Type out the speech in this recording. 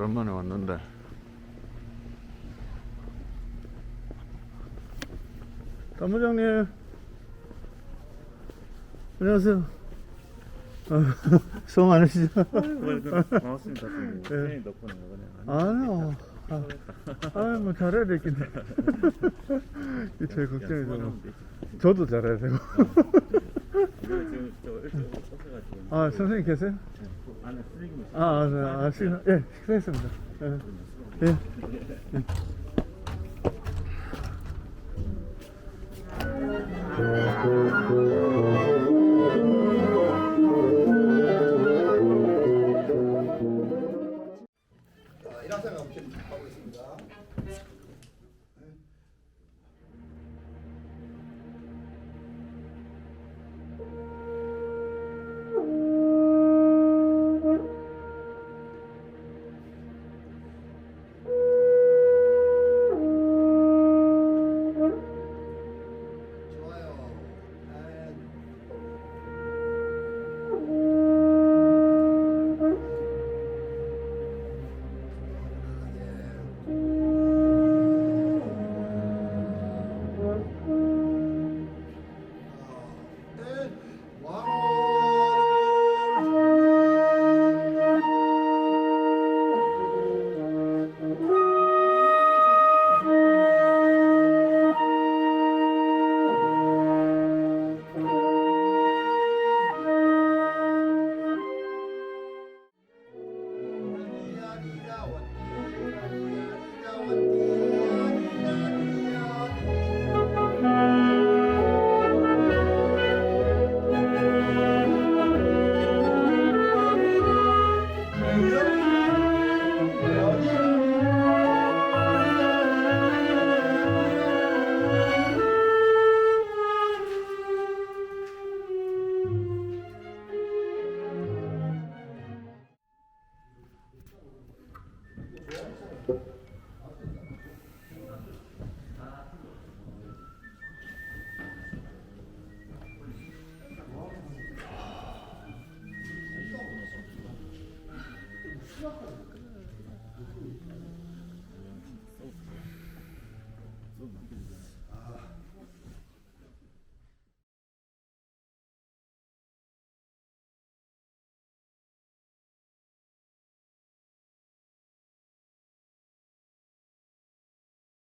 오랜만에 왔는데. 사무장님. 안녕하세요. 어, 수고 많으시죠? 반갑습니다. 선생님. 네. 선생님 덕분에 아니요. 아, 아유 뭐 잘해야 되겠네. 이 제일 걱정이죠 저도 잘해야 되고. 지금 저 일찍 오셔가지고. 아 선생님 계세요? 그 안에 쓰레기물 아, 아, 네, 아 식사, 예, 식사했습니다. 예, 예. 자, Look.